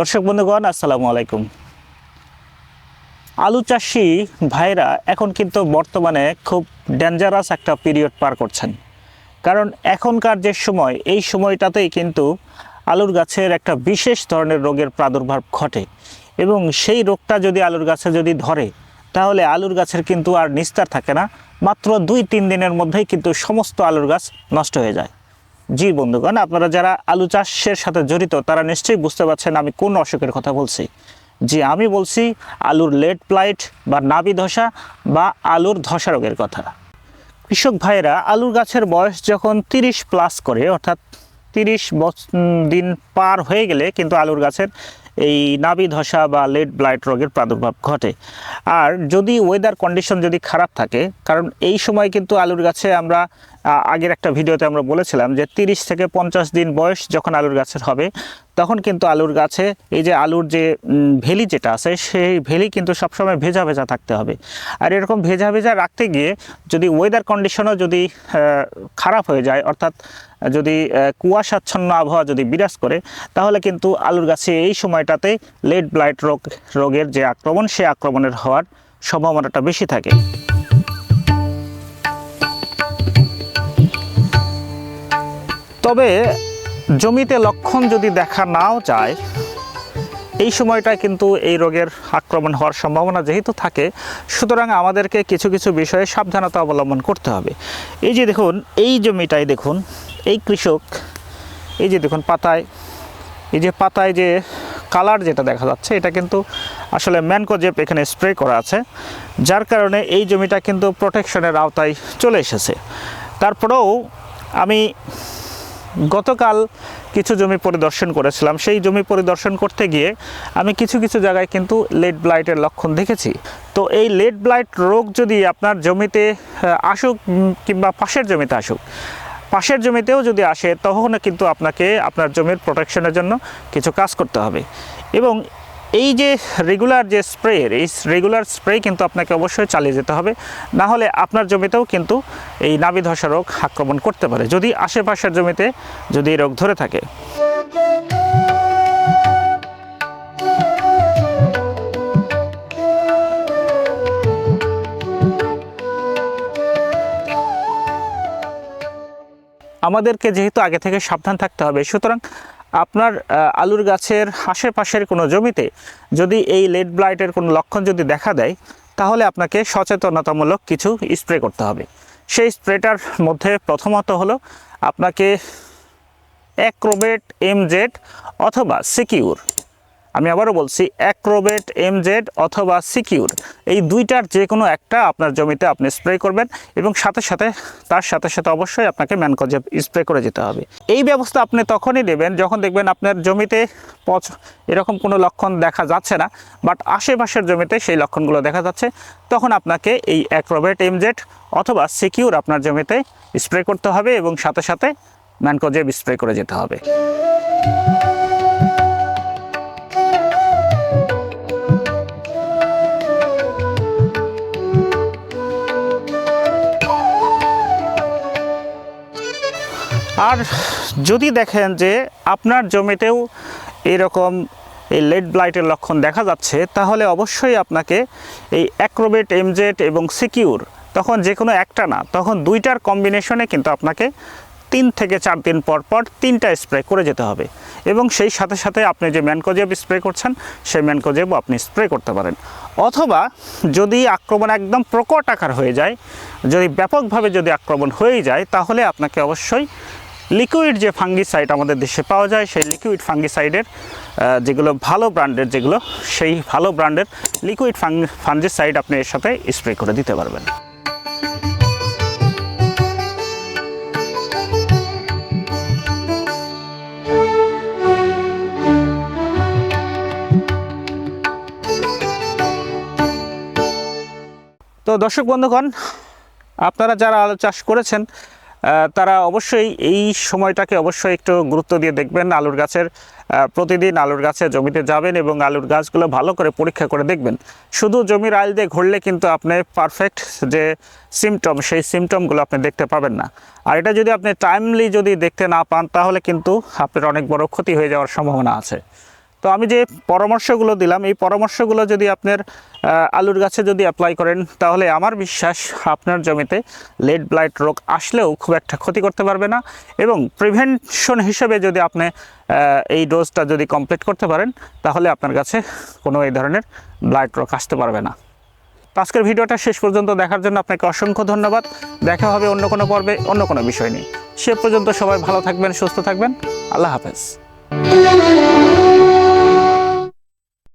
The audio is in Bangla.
দর্শক বন্ধুগণ, আসসালামু আলাইকুম। আলু চাষি ভাইরা এখন কিন্তু বর্তমানে খুব ডেঞ্জারাস একটা পিরিয়ড পার করছেন। কারণ এখনকার যে সময়, এই সময়টাতেই কিন্তু আলুর গাছের একটা বিশেষ ধরনের রোগের প্রাদুর্ভাব ঘটে এবং সেই রোগটা যদি আলুর গাছে যদি ধরে, তাহলে আলুর গাছের কিন্তু আর নিস্তার থাকে না। মাত্র দুই তিন দিনের মধ্যেই কিন্তু সমস্ত আলুর গাছ নষ্ট হয়ে যায়। জি বন্ধুগণ, আপনারা যারা আলু চাষের সাথে জড়িত, তারা নিশ্চয়ই বুঝতে পারছেন আমি কোন অসুখের কথা বলছি। জি, আমি বলছি আলুর লেট প্লাইট বা নাবি ধসা বা আলুর ধসা রোগের কথা। কৃষক ভাইয়েরা, আলুর গাছের বয়স যখন তিরিশ প্লাস করে, অর্থাৎ তিরিশ দিন পার হয়ে গেলে কিন্তু আলুর গাছের এই নাবি ধসা বা লেড ব্লাইট রোগের প্রাদুর্ভাব ঘটে। আর যদি ওয়েদার কন্ডিশন যদি খারাপ থাকে, কারণ এই সময় কিন্তু আলুর গাছে আমরা আগের একটা ভিডিওতে আমরা বলেছিলাম যে তিরিশ থেকে পঞ্চাশ দিন বয়স যখন আলুর গাছের হবে, তখন কিন্তু আলুর গাছে এই যে আলুর যে ভেলি যেটা আছে, সেই ভেলি কিন্তু সবসময় ভেজা ভেজা থাকতে হবে। আর এরকম ভেজা ভেজা রাখতে গিয়ে যদি ওয়েদার কন্ডিশনও যদি খারাপ হয়ে যায়, অর্থাৎ যদি কুয়াশাচ্ছন্ন আবহাওয়া যদি বিরাজ করে, তাহলে কিন্তু আলুর গাছে এই সময়টাতে লেড ব্লাইট রোগ, রোগের যে আক্রমণ, সে আক্রমণের হওয়ার সম্ভাবনাটা বেশি থাকে। তবে জমিতে লক্ষণ যদি দেখা নাও যায়, এই সময়টায় কিন্তু এই রোগের আক্রমণ হওয়ার সম্ভাবনা যেহেতু থাকে, সুতরাং আমাদেরকে কিছু কিছু বিষয়ে সাবধানতা অবলম্বন করতে হবে। এই যে দেখুন, এই জমিটায় দেখুন, এই কৃষক, এই যে দেখুন পাতায়, এই যে পাতায় যে কালার যেটা দেখা যাচ্ছে, এটা কিন্তু আসলে ম্যানকোজেপ এখানে স্প্রে করা আছে, যার কারণে এই জমিটা কিন্তু প্রোটেকশনের আওতায় চলে এসেছে। তারপরেও আমি গতকাল কিছু জমি পরিদর্শন করেছিলাম, সেই জমি পরিদর্শন করতে গিয়ে আমি কিছু কিছু জায়গায় কিন্তু লেড ব্লাইটের লক্ষণ দেখেছি। তো এই লেড ব্লাইট রোগ যদি আপনার জমিতে আসুক কিংবা পাশের জমিতে আসুক পাশের জমিতেও যদি আসে, তখন কিন্তু আপনাকে আপনার জমির প্রোটেকশনের জন্য কিছু কাজ করতে হবে। এবং এই যে রেগুলার যে স্প্রে এই রেগুলার স্প্রে কিন্তু আপনাকে অবশ্যই চালিয়ে যেতে হবে। না হলে আপনার জমিতেও কিন্তু এই নাবি ধসা রোগ আক্রমণ করতে পারে। যদি আশেপাশের জমিতে যদি রোগ ধরে থাকে। আমাদেরকে যেহেতু আগে থেকে সাবধান থাকতে হবে, সুতরাং আপনার আলুর গাছের আশেপাশের কোনো জমিতে যদি এই লেড ব্লাইটের কোনো লক্ষণ যদি দেখা দেয়, তাহলে আপনাকে সচেতনতামূলক কিছু স্প্রে করতে হবে। সেই স্প্রেটার মধ্যে প্রথমত হলো আপনাকে অ্যাক্রোবেট এমজেড অথবা সিকিউর আমি আবারও বলছি অ্যাক্রোবেট এম জেড অথবা সিকিউর এই দুইটার যে কোনো একটা আপনার জমিতে আপনি স্প্রে করবেন এবং সাথে সাথে, তার সাথে সাথে অবশ্যই আপনাকে ম্যানকোজেব স্প্রে করে যেতে হবে। এই ব্যবস্থা আপনি তখনই নেবেন যখন দেখবেন আপনার জমিতে পচ, এরকম কোনো লক্ষণ দেখা যাচ্ছে না বাট আশেপাশের জমিতে সেই লক্ষণগুলো দেখা যাচ্ছে, তখন আপনাকে এই অ্যাক্রোবেট এম জেড অথবা সিকিউর আপনার জমিতে স্প্রে করতে হবে এবং সাথে সাথে ম্যানকোজেব স্প্রে করে যেতে হবে। আর যদি দেখেন যে আপনার জমিতেও এরকম এই লেড ব্লাইটের লক্ষণ দেখা যাচ্ছে, তাহলে অবশ্যই আপনাকে এই অ্যাক্রোবেট এমজেট এবং সিকিউর তখন যে কোনো একটা না, তখন দুইটার কম্বিনেশনে কিন্তু আপনাকে তিন থেকে চার দিন পর পর তিনটা স্প্রে করে যেতে হবে। এবং সেই সাথে সাথে আপনি যে ম্যানকোজেব স্প্রে করছেন, সেই ম্যানকোজেবও আপনি স্প্রে করতে পারেন। অথবা যদি আক্রমণ একদম প্রকট আকার হয়ে যায়, যদি ব্যাপকভাবে যদি আক্রমণ হয়েই যায়, তাহলে আপনাকে অবশ্যই লিকুইড যে ফাঙ্গিসাইড আমাদের দেশে পাওয়া যায়, সেই লিকুইড ফাঙ্গিসাইডের যেগুলো ভালো ব্র্যান্ডের যেগুলো, সেই ভালো ব্র্যান্ডের লিকুইড ফাঙ্গিসাইড আপনি এর সাথে স্প্রে করে দিতে পারবেন। তো দর্শক বন্ধুগণ, আপনারা যারা আলু চাষ করেছেন তারা অবশ্যই এই সময়টাকে অবশ্যই একটু গুরুত্ব দিয়ে দেখবেন। আলুর গাছের প্রতিদিন আলুর গাছে জমিতে যাবেন এবং আলুর গাছগুলো ভালো করে পরীক্ষা করে দেখবেন। শুধু জমির আইল দিয়ে ঘুরলে কিন্তু আপনি পারফেক্ট যে সিমটম সেই সিমটমগুলো আপনি দেখতে পাবেন না। আর এটা যদি আপনি টাইমলি যদি দেখতে না পান, তাহলে কিন্তু আপনার অনেক বড় ক্ষতি হয়ে যাওয়ার সম্ভাবনা আছে। তো আমি যে পরামর্শগুলো দিলাম, এই পরামর্শগুলো যদি আপনার আলুর গাছে যদি অ্যাপ্লাই করেন, তাহলে আমার বিশ্বাস আপনার জমিতে লেড ব্লাইট রোগ আসলেও খুব একটা ক্ষতি করতে পারবে না এবং প্রিভেনশন হিসেবে যদি আপনি এই ডোজটা যদি কমপ্লিট করতে পারেন, তাহলে আপনার কাছে কোনো এই ধরনের ব্লাইট রোগ আসতে পারবে না। তো আজকের ভিডিওটা শেষ পর্যন্ত দেখার জন্য আপনাকে অসংখ্য ধন্যবাদ। দেখা হবে অন্য কোনো পর্বে, অন্য কোনো বিষয় নিয়ে। সে পর্যন্ত সবাই ভালো থাকবেন, সুস্থ থাকবেন। আল্লাহ হাফেজ।